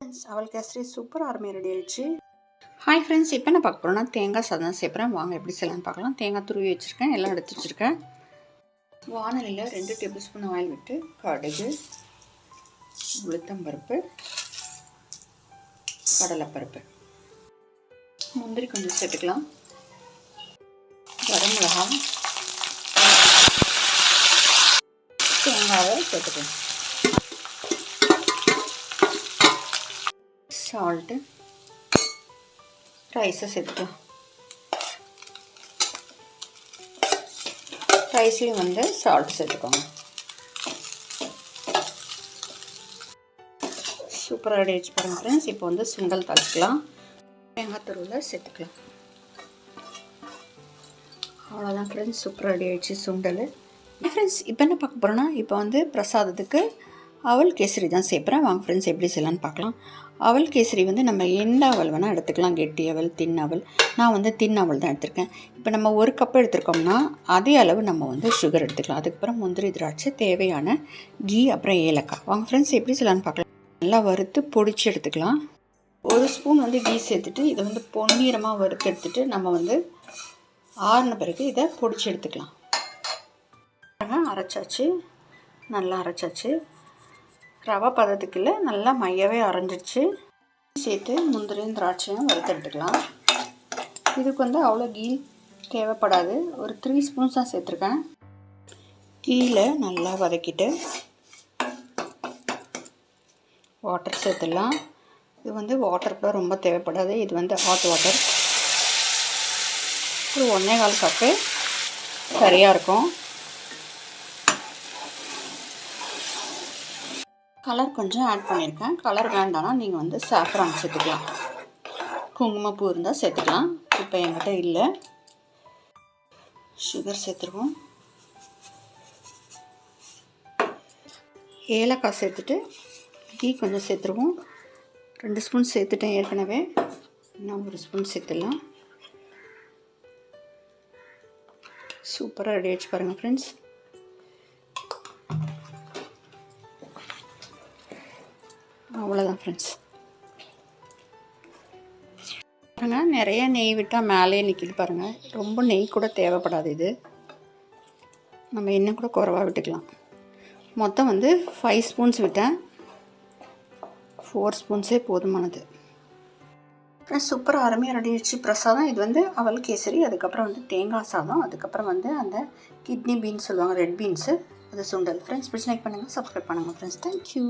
Friends அவள் kesari super ஆர்மி ready ஆயிடுச்சு. ஹாய் ஃப்ரெண்ட்ஸ் இப்போ நான் பார்க்க போகிறோன்னா தேங்காய் சாதம் சேர்ப்புறேன் வாங்க எப்படி செய்யலாம்னு பார்க்கலாம். தேங்காய் துருவி வச்சுருக்கேன். எல்லாம் எடுத்து வச்சுருக்கேன். வானலியில் ரெண்டு டேபிள் ஸ்பூன் ஆயில் விட்டு கடுகு உளுத்தம்பருப்பு கடலைப்பருப்பு. முந்திரி கொஞ்சம் சேர்த்துக்கலாம். வரமிளகா தேங்காவை சேர்த்துக்கலாம். சால்ட்டு ரைஸை சேர்த்துக்கலாம் ரைஸ்லேயும் வந்து சால்ட் சேர்த்துக்கோங்க. சூப்பராக ரெடி வச்சு பாருங்கள் ஃப்ரெண்ட்ஸ் இப்போ வந்து சுண்டல் தாளிச்சிக்கலாம். தேங்காய் துருவில் சேர்த்துக்கலாம். அவ்வளோதான் ஃப்ரெண்ட்ஸ் சூப்பராக ரெடி ஆயிடுச்சு சுண்டல். ஃப்ரெண்ட்ஸ் இப்போ என்ன பார்க்க போகிறோன்னா இப்போ வந்து பிரசாதத்துக்கு அவல் கேசரி தான் சேர்ப்புறேன் வாங்க ஃப்ரெண்ட்ஸ் எப்படி செய்யலான்னு பார்க்கலாம். அவல் கேசரி வந்து நம்ம எந்த அவல் வேணால் எடுத்துக்கலாம். கெட்டி அவல் தின் அவல். நான் வந்து தின் அவல் தான் எடுத்திருக்கேன். இப்போ நம்ம ஒரு கப் எடுத்திருக்கோம்னா அதே அளவு நம்ம வந்து சுகர் எடுத்துக்கலாம். அதுக்கப்புறம் முந்திரி திராட்சை தேவையான கீ அப்புறம் ஏலக்காய். வாங்க ஃப்ரெண்ட்ஸ் எப்படி செய்யலான்னு பார்க்கலாம். நல்லா வறுத்து பொடிச்சு எடுத்துக்கலாம். ஒரு ஸ்பூன் வந்து கீ சேர்த்துட்டு இதை வந்து பொன்னிறமாக வறுத்து எடுத்துட்டு நம்ம வந்து ஆறின பிறகு இதை பொடிச்சு எடுத்துக்கலாம். அரைச்சாச்சு. நல்லா அரைச்சாச்சு. ரவை பதத்துக்குள்ள நல்லா மையவே அரைஞ்சிடுச்சு. சேர்த்து முந்திரியும் திராட்சையும் வறுத்து எடுத்துக்கலாம். இதுக்கு வந்து அவ்வளோ கீ தேவைப்படாது. ஒரு த்ரீ ஸ்பூன்ஸ் தான் சேர்த்துருக்கேன். கீழே நல்லா வதக்கிட்டு வாட்டர் சேர்த்துடலாம். இது வந்து வாட்டர் கூட ரொம்ப தேவைப்படாது. இது வந்து ஹாட் வாட்டர் ஒரு ஒன்றே கால் கப்பு சரியாக இருக்கும். கலர் கொஞ்சம் ஆட் பண்ணியிருக்கேன் கலர் வேண்டாம்னா நீங்கள் வந்து சாஃப்ரான் சேர்த்துக்கலாம். குங்குமப்பூ இருந்தால் சேர்த்துக்கலாம். இப்போ என்கிட்ட இல்லை. சுகர் சேர்த்துருவோம். ஏலக்காய் சேர்த்துட்டு கீ கொஞ்சம் சேர்த்துருவோம். ரெண்டு ஸ்பூன் சேர்த்துட்டேன் ஏற்கனவே. இன்னும் ஒரு ஸ்பூன் சேர்த்துடலாம். சூப்பராக ரெடி ஆச்சு பாருங்கள் ஃப்ரெண்ட்ஸ் அவ்வளோதான் ஃப்ரெண்ட்ஸ் பாருங்கள் நிறைய நெய் விட்டால் மேலேயே நிற்கிது பாருங்கள் ரொம்ப நெய் கூட தேவைப்படாது இது. நம்ம இன்னும் கூட குறவாக விட்டுக்கலாம். மொத்தம் வந்து ஃபைவ் ஸ்பூன்ஸ் விட்டேன். ஃபோர் ஸ்பூன்ஸே போதுமானது. ஃப்ரெண்ட்ஸ் சூப்பராக அருமையாக ரெடி ஆச்சு பிரசாதம் இது வந்து அவல் கேசரி அதுக்கப்புறம் வந்து தேங்காய் சாதம் அதுக்கப்புறம் வந்து அந்த கிட்னி பீன்ஸ் சொல்லுவாங்க ரெட் பீன்ஸு அது சுண்டல். ஃப்ரெண்ட்ஸ் பிடிச்சி லைக் பண்ணுங்கள் சப்ஸ்கிரைப் பண்ணுங்கள் ஃப்ரெண்ட்ஸ் தேங்க்யூ